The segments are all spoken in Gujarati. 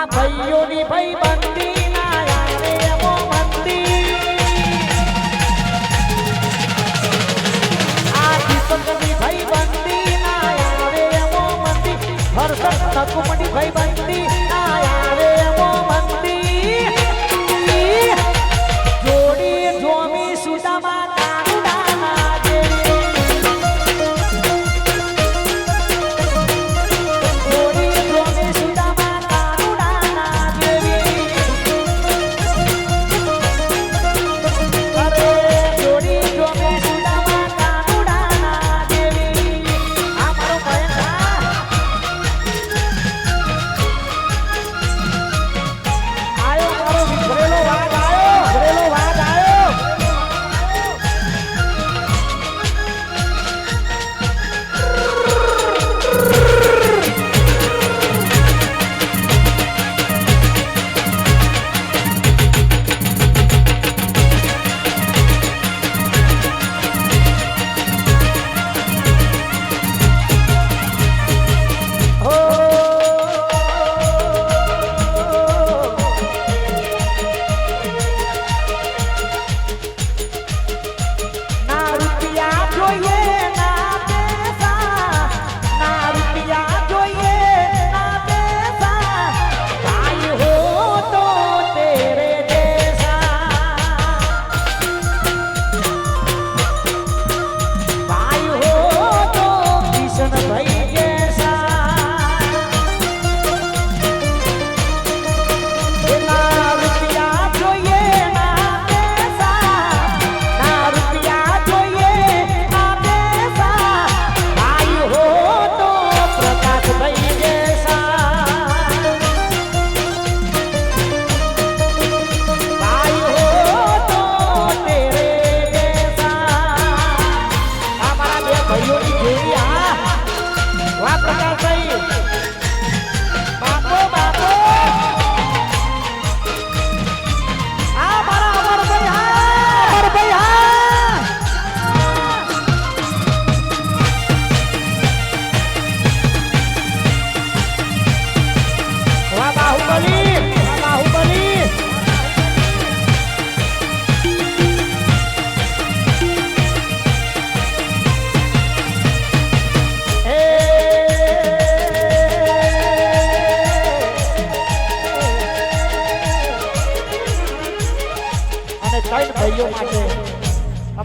આ ભાઈઓની ભાઈ બંદી ના લાગે એવો મંદી. આ દીપકની ભાઈ બંદી ના લાગે એવો મંદી. હર્ષદ ભાઈ બંદી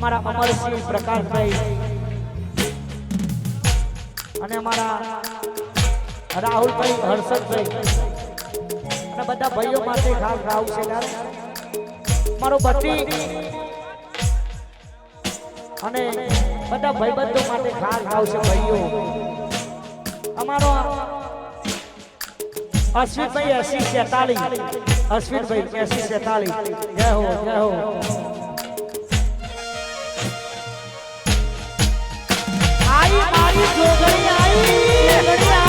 અમારા અમરસિંહ પ્રકાશભાઈ. અને અમારા રાહુલભાઈ હર્ષદભાઈ. અને બધા ભાઈઓ માટે ખાસ રાહુલ છે મારો ભત્રી અને બધા ભાઈબંધો માટે ખાસ રાહુ છે ભાઈઓ. અમારો અશ્વિનભાઈ એસી છેતાલીસ. અશ્વિનભાઈ એસી છેતાલીસ. જય હો જય હો. ઘડી આવી ઘડી આવી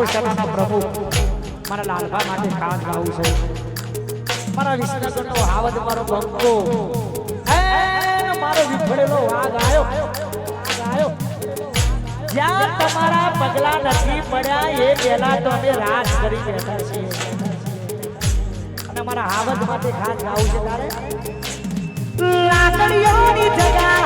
ઠાકોર સેનાના પ્રમુખ મારા લાલભા માટે ખાસ ગાવું છે. મારા વિસનગરનો હાવદ મારો બંકો મારો વિફળેલો વાઘ આવ્યો જ્યાં તમારા પગલા નથી પડ્યા, એ પહેલા તો અમે રાજ કરી બેઠા છીએ. અને મારા હાવદ માટે ખાસ ગાવું છે તારે. લાકડીઓની જગા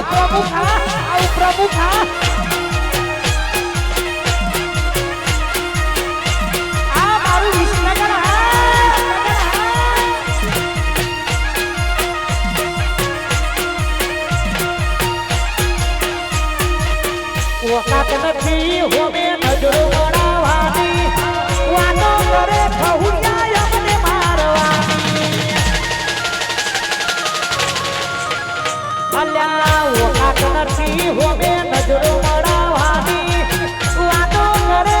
આવ પ્રમુખ આ આવ પ્રમુખ આ આ મારું વિસનગર આ ઓકાત નથી હોમે નજરો મળાવાની વાતો કરે ખહુરિયા અલ્યા ઓકાત નથી હોમે નજરો મળાવાની વાતો કરે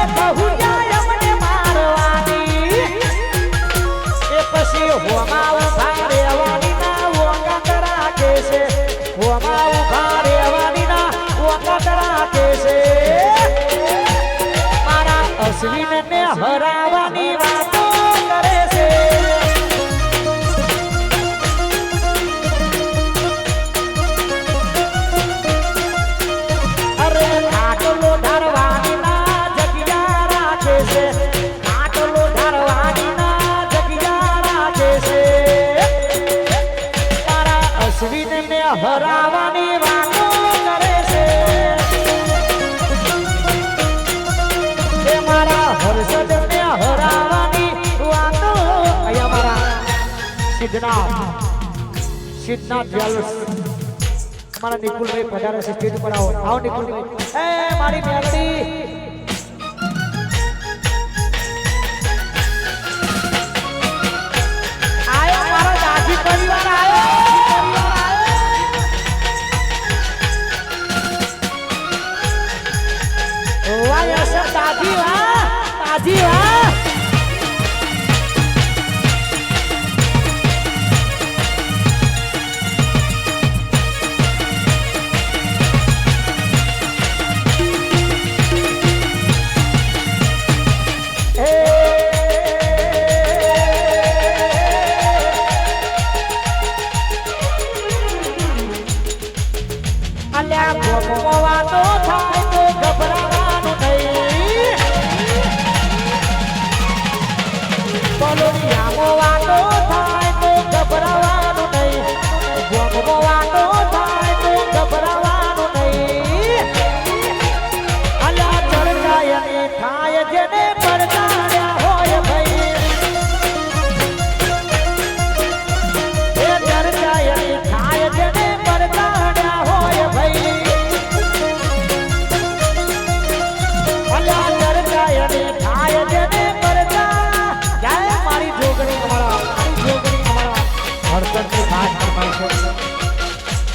ઓકાત રાખે છે હોમાં ઊભા રહેવાની ના છે મારા અશ્વિનને હરાવાની વાતો સિદ્ધનાથ જ્વેલર્સ મારા નિકુલભાઈ પધારે છે સ્ટેજ પર આવો. આવો નિકુલભાઈ એ, મારી મેલડી વાહ મોવાનો